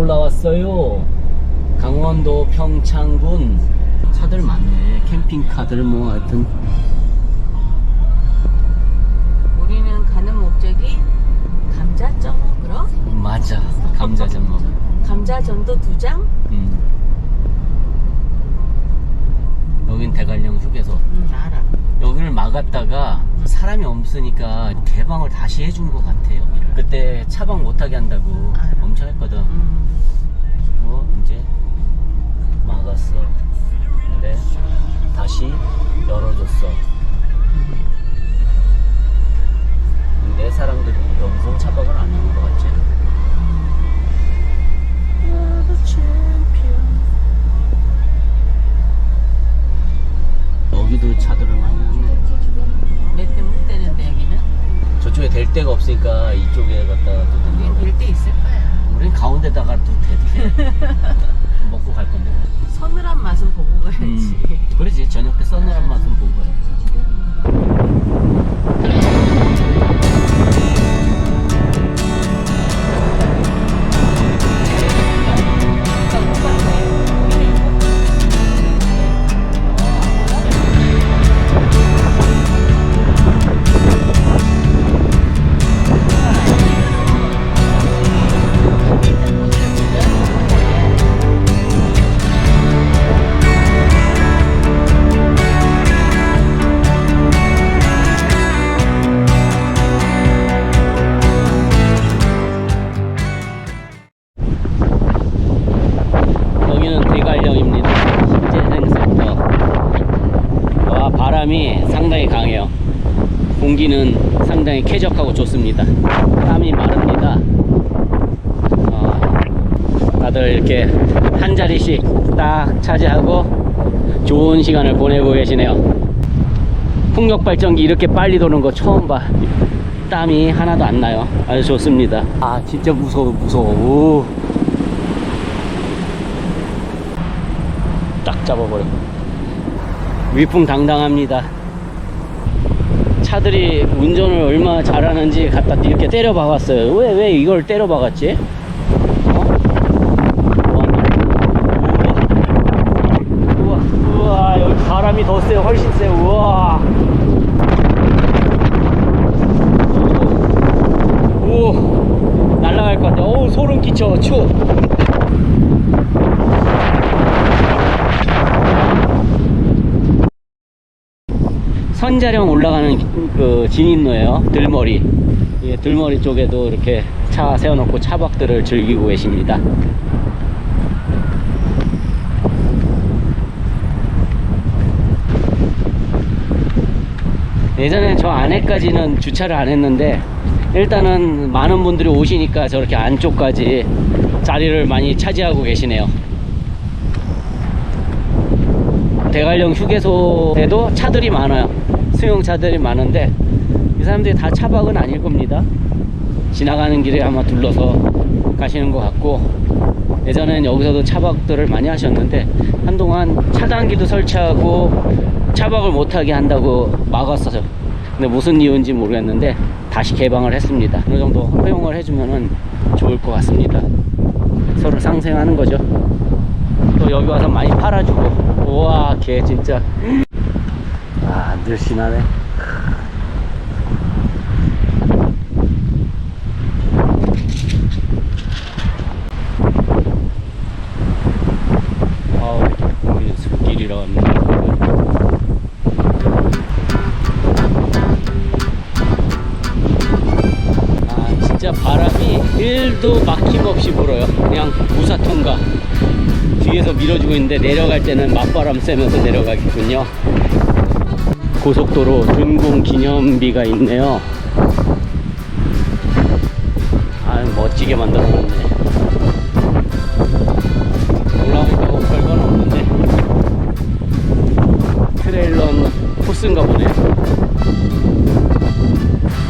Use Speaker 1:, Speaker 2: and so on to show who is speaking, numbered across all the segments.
Speaker 1: 올라왔어요. 강원도 평창군 차들 많네. 캠핑카들 뭐 하여튼
Speaker 2: 우리는 가는 목적이 감자전 먹으러
Speaker 1: 맞아. 감자전 먹어.
Speaker 2: 감자전도 두 장?
Speaker 1: 음. 여긴 대관령 휴게소.
Speaker 2: 응 알아
Speaker 1: 여기를 막았다가 사람이 없으니까 개방을 다시 해준 것 같아 여기를. 그때 차방 못하게 한다고
Speaker 2: 알아.
Speaker 1: 엄청 했거든.
Speaker 2: 음.
Speaker 1: 될 데가 없으니까 이쪽에 갖다가 두던데.
Speaker 2: 여긴 될때 있을 거야
Speaker 1: 우린 가운데다가 또 대게 먹고 갈 건데.
Speaker 2: 서늘한 맛은 보고 가야지
Speaker 1: 음, 그러지 저녁 때 서늘한 맛 바람이 상당히 강해요. 공기는 상당히 쾌적하고 좋습니다. 땀이 마릅니다. 어, 다들 이렇게 한 자리씩 딱 차지하고 좋은 시간을 보내고 계시네요. 풍력 발전기 이렇게 빨리 도는 거 처음 봐. 땀이 하나도 안 나요. 아주 좋습니다. 아, 진짜 무서워, 무서워. 오. 딱 잡아버려. 위풍당당합니다. 차들이 운전을 얼마나 잘하는지 갖다 이렇게 때려 박았어요. 왜, 왜 이걸 때려 박았지? 어? 우와, 우와, 여기 바람이 더 세요. 훨씬 세요. 우와. 오, 오, 날아갈 것 같아. 어우, 소름 끼쳐. 추워. 선자령 올라가는 그 진입로예요. 들머리. 예, 들머리 쪽에도 이렇게 차 세워놓고 차박들을 즐기고 계십니다. 예전에 저 안에까지는 주차를 안 했는데 일단은 많은 분들이 오시니까 저렇게 안쪽까지 자리를 많이 차지하고 계시네요. 대관령 휴게소에도 차들이 많아요. 수용차들이 많은데 이 사람들이 다 차박은 아닐 겁니다. 지나가는 길에 아마 둘러서 가시는 것 같고 예전엔 여기서도 차박들을 많이 하셨는데 한동안 차단기도 설치하고 차박을 못하게 한다고 막았어요. 근데 무슨 이유인지 모르겠는데 다시 개방을 했습니다. 어느 정도 허용을 해주면은 좋을 것 같습니다. 서로 상생하는 거죠. 또 여기 와서 많이 팔아주고 우와 개 진짜. 아 늘씬하네. 아 진짜 바람이 1도 막힘없이 불어요. 그냥 무사통과 뒤에서 밀어주고 있는데 내려갈 때는 맞바람 쐬면서 내려가겠군요. 고속도로 준공 기념비가 있네요. 아 멋지게 만들어놨네. 올라오니까 뭐 별건 없는데 트레일런 코스인가 보네.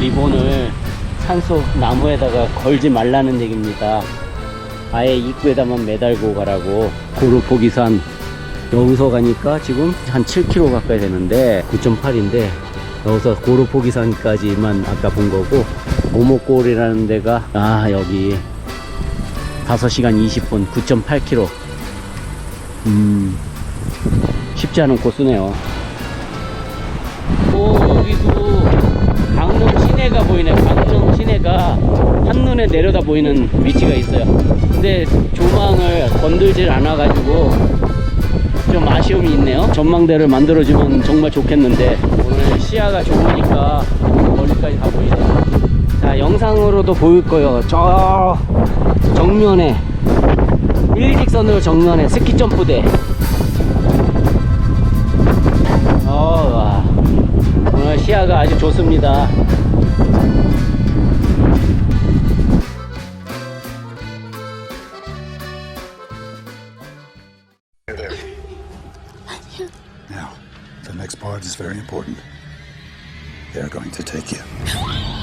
Speaker 1: 리본을 산속 나무에다가 걸지 말라는 얘기입니다. 아예 입구에다만 매달고 가라고. 고루포기산 여기서 가니까 지금 한 7km 가까이 되는데 9.8인데 여기서 고루포기산까지만 아까 본 거고 오목골이라는 데가 아 여기 5시간 20분 9.8km 음 쉽지 않은 코스네요. 오 여기도 강릉 시내가 보이네. 강릉 시내가 한눈에 내려다 보이는 위치가 있어요. 근데 조망을 건들질 않아 가지고 좀 아쉬움이 있네요. 전망대를 만들어주면 정말 좋겠는데 오늘 시야가 좋으니까 멀리까지 다 보이네요. 자 영상으로도 보일 거예요. 저 정면에 일직선으로 정면에 스키 점프대. 어, 와. 오늘 시야가 아주 좋습니다
Speaker 3: Now, the next part is very important. They're going to take you.